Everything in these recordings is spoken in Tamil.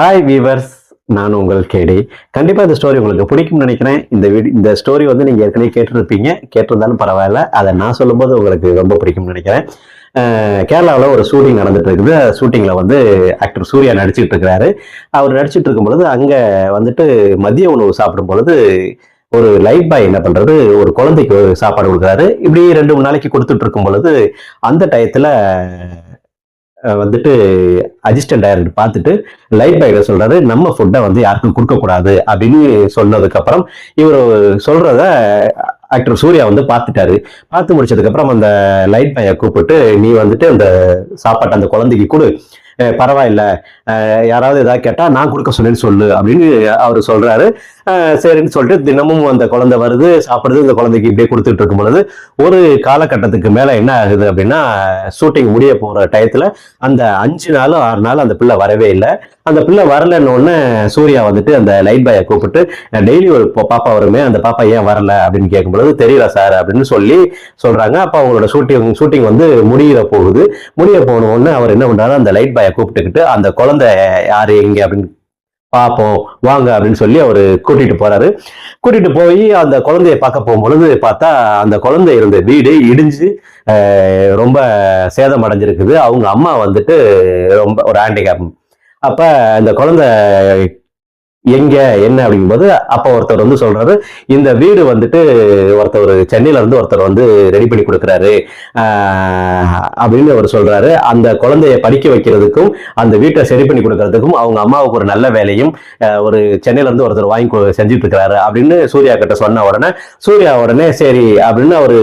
ஹாய் வீவர்ஸ் நான் உங்கள் கேடி. கண்டிப்பாக இந்த ஸ்டோரி உங்களுக்கு பிடிக்கும்னு நினைக்கிறேன். இந்த வீடி இந்த ஸ்டோரி வந்து நீங்கள் ஏற்கனவே கேட்டிருப்பீங்க. கேட்டிருந்தாலும் பரவாயில்ல. அதை நான் சொல்லும்போது உங்களுக்கு ரொம்ப பிடிக்கும்னு நினைக்கிறேன். கேரளாவில் ஒரு ஷூட்டிங் நடந்துட்டு இருக்குது ஷூட்டிங்கில் வந்து ஆக்டர் சூர்யா நடிச்சிட்டு இருக்கிறாரு. அவர் நடிச்சிட்டு இருக்கும் பொழுது அங்கே வந்துட்டு மதிய உணவு சாப்பிடும் பொழுது ஒரு லைட் பாய் என்ன பண்றது? ஒரு குழந்தைக்கு சாப்பாடு கொடுக்குறாரு. இப்படி ரெண்டு மூணு நாளைக்கு கொடுத்துட்டு இருக்கும் பொழுது அந்த டயத்துல வந்துட்டு அசிஸ்டன்ட் டைரக்டர் பார்த்துட்டு லைட் பாய்கிட்ட சொல்றாரு நம்ம ஃபுட்டை வந்து யாருக்கும் கொடுக்கக்கூடாது அப்படின்னு சொன்னதுக்கப்புறம் இவர் சொல்றத ஆக்டர் சூர்யா வந்து பார்த்துட்டாரு. பார்த்து முடிச்சதுக்கப்புறம் அந்த லைட் பாயை கூப்பிட்டு நீ வந்துட்டு அந்த சாப்பாட்டை அந்த குழந்தைக்கு கொடு. பரவாயில்ல. யாராவது ஏதாவது கேட்டால் நான் கொடுக்க சொல்லுன்னு சொல்லு அப்படின்னு அவர் சொல்கிறாரு சரின்னு சொல்லிட்டு தினமும் அந்த குழந்தை வருது சாப்பிட்றது இந்த குழந்தைக்கு இப்படியே கொடுத்துட்டு இருக்கும் பொழுது ஒரு காலகட்டத்துக்கு மேலே என்ன ஆகுது அப்படின்னா ஷூட்டிங் முடிய போகிற டயத்தில் அந்த அஞ்சு நாளும் ஆறு நாள் அந்த பிள்ளை வரவே இல்லை. அந்த பிள்ளை வரலன்னு சூர்யா வந்துட்டு அந்த லைட் பாயை கூப்பிட்டு டெய்லி ஒரு பாப்பா வருமே அந்த பாப்பா ஏன் வரல? அப்படின்னு கேட்கும்பொழுது தெரியல சார் அப்படின்னு சொல்லி சொல்கிறாங்க அப்போ அவங்களோட ஷூட்டிங் ஷூட்டிங் வந்து முடிய போகுது. முடிய போன உடனே அவர் என்ன பண்ணுறாரு அந்த லைட் பாய் கூப்பிட்டுக்கிட்டு அந்த குழந்தை யார் எங்க அப்படின்னு பார்ப்போம் வாங்க அப்படின்னு சொல்லி அவர் கூட்டிட்டு போறாரு. கூட்டிட்டு போய் அந்த குழந்தைய பார்க்க போகும்பொழுது பார்த்தா அந்த குழந்தை இருந்த வீடு இடிஞ்சு ரொம்ப சேதம் அடைஞ்சிருக்குது. அவங்க அம்மா வந்துட்டு ரொம்ப ஒரு ஹேண்டிகேப் அப்ப அந்த குழந்தை எங்க என்ன அப்படிங்கும்போது அப்ப ஒருத்தர் வந்து சொல்றாரு இந்த வீடு வந்துட்டு ஒருத்தர் சென்னையில இருந்து ஒருத்தர் வந்து ரெடி பண்ணி கொடுக்குறாரு. அப்படின்னு அவர் சொல்றாரு. அந்த குழந்தைய படிக்க வைக்கிறதுக்கும் அந்த வீட்டை சரி பண்ணி கொடுக்கறதுக்கும் அவங்க அம்மாவுக்கு ஒரு நல்ல வேலையும் ஒரு சென்னையில இருந்து ஒருத்தர் வாங்கி கொ- செஞ்சுட்டு இருக்கிறாரு அப்படின்னு சூர்யா கிட்ட சொன்ன உடனே சூர்யா உடனே சரி அப்படின்னு அவர்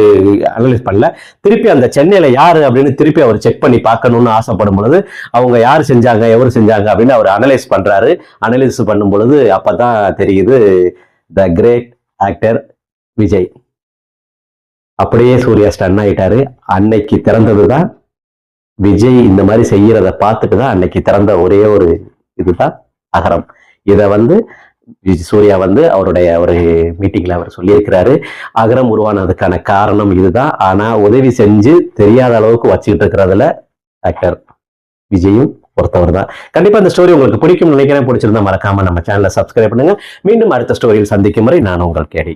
அனலைஸ் பண்ணல. திருப்பி அந்த சென்னையில யாரு அப்படின்னு திருப்பி அவர் செக் பண்ணி பார்க்கணும்னு ஆசைப்படும் பொழுது அவங்க யார் செஞ்சாங்க எவர் செஞ்சாங்க அப்படின்னு அவர் அனலைஸ் பண்றாரு. அனலைஸ் பண்ணும் பொழுது அப்பதான் தெரியுது த கிரேட் ஆக்டர் விஜய். அப்படியே சூர்யா ஸ்டன் ஆயிட்டாரு. அன்னைக்கு திறந்ததுதான் விஜய் இந்த மாதிரி செய்யறத பார்த்துட்டு தான் அன்னைக்கு திறந்த ஒரே ஒரு இதுதான் அகரம். இதை வந்து சூர்யா வந்து அவருடைய ஒரு மீட்டிங்ல அவர் சொல்லியிருக்கிறாரு. அகரம் உருவானதுக்கான காரணம் இதுதான். ஆனா உதவி செஞ்சு தெரியாத அளவுக்கு வச்சுக்கிட்டு இருக்கிறதுல ஆக்டர் விஜயும் ஒருத்தவர் தான் கண்டிப்பா இந்த ஸ்டோரி உங்களுக்கு பிடிக்கும் நினைக்கிறேன். பிடிச்சிருந்தா மறக்காம நம்ம சேனலை சப்ஸ்கிரைப் பண்ணுங்க. மீண்டும் அடுத்த ஸ்டோரியில் சந்திக்கும் வரை நான் உங்கள் கேடி.